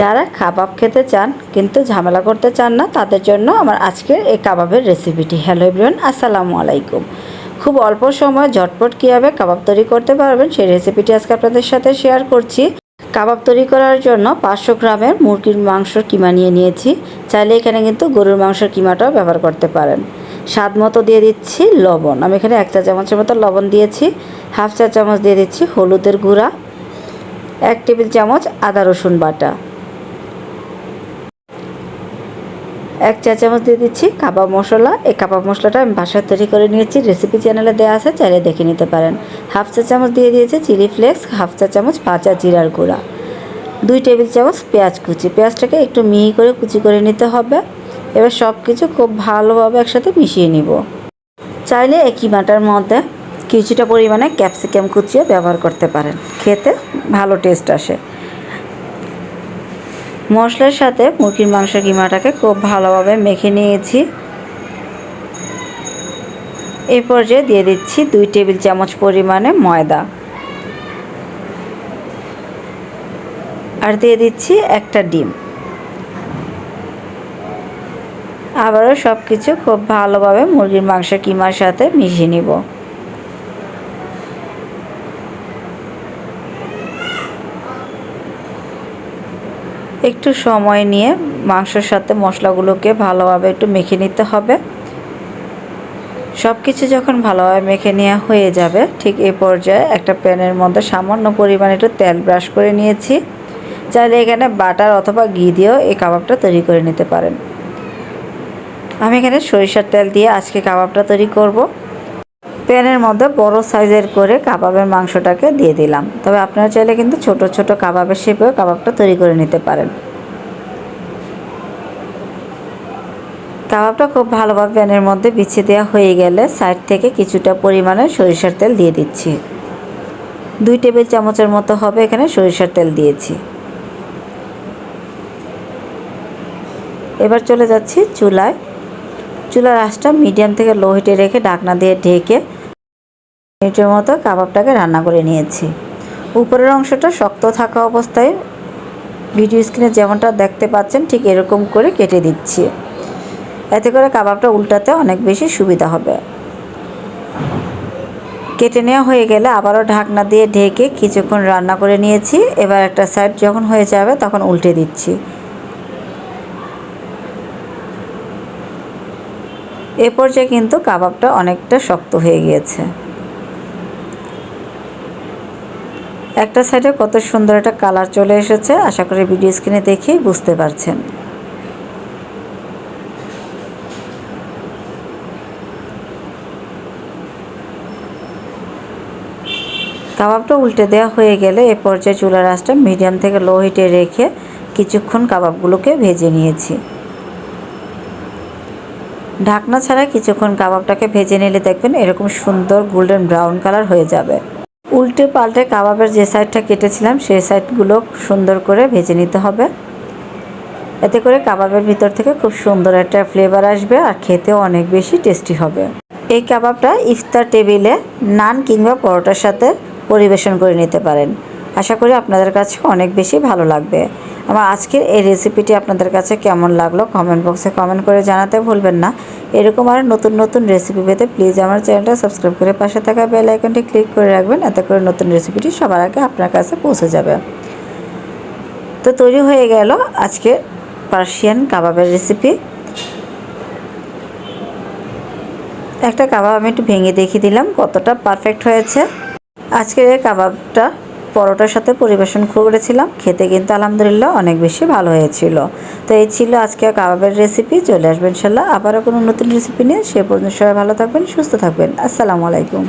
যারা কাবাব খেতে চান কিন্তু ঝামেলা করতে চান না, তাদের জন্য আমার আজকের এই কাবাবের রেসিপিটি হ্যালো এভরিওয়ান আসসালামু আলাইকুম। খুব অল্প সময় ঝটপট কীভাবে কাবাব তৈরি করতে পারবেন সেই রেসিপিটি আজকে আপনাদের সাথে শেয়ার করছি। কাবাব তৈরি করার জন্য পাঁচশো গ্রামের মুরগির মাংসর কিমা নিয়ে নিয়েছি। চাইলে এখানে কিন্তু গরুর মাংসের কিমাটাও ব্যবহার করতে পারেন। স্বাদ মতো দিয়ে দিচ্ছি লবণ। আমি এখানে এক চা চামচের মতো লবণ দিয়েছি। হাফ চা চামচ দিয়ে দিচ্ছি হলুদের গুঁড়া। এক টেবিল চামচ আদা রসুন বাটা। এক চা চামচ দিয়ে দিচ্ছি কাবাব মশলা। এই কাবাব মশলাটা আমি বাসায় তৈরি করে নিয়েছি। রেসিপি চ্যানেলে দেওয়া আছে, চাইলে দেখে নিতে পারেন। হাফ চা চামচ দিয়ে দিয়েছি চিলি ফ্লেক্স হাফ চা চামচ পাঁচা জিরার গুঁড়া। দুই টেবিল চামচ পেঁয়াজ কুচি। পেঁয়াজটাকে একটু মিহি করে কুচি করে নিতে হবে। এবার সব কিছু খুব ভালোভাবে একসাথে মিশিয়ে নিব। চাইলে এই কিমাটার মধ্যে কিছুটা পরিমাণে ক্যাপসিকাম কুচিয়ে ব্যবহার করতে পারেন। খেতে ভালো টেস্ট আসে। মশলার সাথে মুরগির মাংস কিমাটাকে খুব ভালোভাবে মেখে নিয়েছি। এই পর্যায়ে দিয়ে দিচ্ছি দুই টেবিল চামচ পরিমাণে ময়দা। আর দিয়ে দিচ্ছি একটা ডিম। আবারও সব কিছু খুব ভালোভাবে মুরগির মাংস কিমার সাথে মিশিয়ে নিব। একটু সময় নিয়ে মাংসের সাথে মশলাগুলোকে ভালোভাবে একটু মেখে নিতে হবে। সব কিছু যখন ভালোভাবে মেখে নেওয়া হয়ে যাবে, ঠিক এই পর্যায়ে একটা প্যানের মধ্যে সামান্য পরিমাণে একটু তেল ব্রাশ করে নিয়েছি। চাইলে এখানে বাটার অথবা ঘি দিয়েও এই কাবাবটা তৈরি করে নিতে পারেন। আমি এখানে সরিষার তেল দিয়ে আজকে কাবাবটা তৈরি করব। প্যানের মধ্যে বড় সাইজের করে কাবাবের মাংসটাকে দিয়ে দিলাম। তবে আপনারা চাইলে কিন্তু ছোট ছোট কাবাবের শেপেও কাবাবটা তৈরি করে নিতে পারেন। কাবাবটা খুব ভালোভাবে প্যানের মধ্যে বিছিয়ে দেওয়া হয়ে গেলে সাইড থেকে কিছুটা পরিমাণে সরিষার তেল দিয়ে দিচ্ছি। দুই টেবিল চামচের মতো হবে এখানে সরিষার তেল দিয়েছি। এবার চলে যাচ্ছি চুলায়। চুলার আঁচটা মিডিয়াম থেকে লো হিটে রেখে ঢাকনা দিয়ে ঢেকে মিনিটের মতো কাবাবটাকে রান্না করে নিয়েছি। উপরের অংশটা শক্ত থাকা অবস্থায় ভিডিও স্ক্রিনে যেমনটা দেখতে পাচ্ছেন, ঠিক এরকম করে কেটে দিচ্ছি। এতে করে কাবাবটা উল্টাতে অনেক বেশি সুবিধা হবে। কেটে নেওয়া হয়ে গেলে আবারও ঢাকনা দিয়ে ঢেকে কিছুক্ষণ রান্না করে নিয়েছি। এবার একটা সাইড যখন হয়ে যাবে তখন উল্টে দিচ্ছি। এ পর্যায়ে কিন্তু কাবাবটা অনেকটা শক্ত হয়ে গিয়েছে। একটা সাইডে কত সুন্দর একটা কালার চলে এসেছে, আশা করি ভিডিও স্ক্রিনে দেখেই বুঝতে পারছেন। কাবাবটা উল্টে দেওয়া হয়ে গেলে এ পর্যায়ে চুলার আঁচটা মিডিয়াম থেকে লো হিটে রেখে কিছুক্ষণ কাবাবগুলোকে ভেজে নিয়েছি। ঢাকনা ছাড়া কিছুক্ষণ কাবাবটাকে ভেজে নিলে দেখবেন এরকম সুন্দর গোল্ডেন ব্রাউন কালার হয়ে যাবে। উল্টে পাল্টে কাবাবের যে সাইডটা কেটেছিলাম, সেই সাইডগুলো সুন্দর করে ভেজে নিতে হবে। এতে করে কাবাবের ভিতর থেকে খুব সুন্দর একটা ফ্লেভার আসবে আর খেতেও অনেক বেশি টেস্টি হবে। এই কাবাবটা ইফতার টেবিলে নান কিংবা পরোটার সাথে পরিবেশন করে নিতে পারেন। আশা করি আপনাদের কাছে অনেক বেশি ভালো লাগবে। আমার আজকের এই রেসিপিটি আপনাদের কাছে কেমন লাগল কমেন্ট বক্সে কমেন্ট করে জানাতে ভুলবেন না। এরকম আর নতুন নতুন রেসিপি পেতে প্লিজ আমার চ্যানেলটা সাবস্ক্রাইব করে পাশে থাকা বেল আইকনটি ক্লিক করে রাখবেন, এতে করে নতুন রেসিপিটি সবার আগে আপনার কাছে পৌঁছে যাবে। তো তৈরি হয়ে গেল আজকে পার্সিয়ান কাবাবের রেসিপি একটা কাবাব আমি একটু ভেঙে দেখিয়ে দিলাম কতটা পারফেক্ট হয়েছে। আজকের এই কাবাবটা পরোটার সাথে পরিবেশন করেছিলাম। খেতে কিন্তু আলহামদুলিল্লাহ অনেক বেশি ভালো হয়েছিল। তো এই ছিল আজকে কাবাবের রেসিপি চলে আসবেন ইনশাল্লাহ আবারও কোনো নতুন রেসিপি নিয়ে। সে পর্যন্ত সবাই ভালো থাকবেন, সুস্থ থাকবেন। আসসালামু আলাইকুম।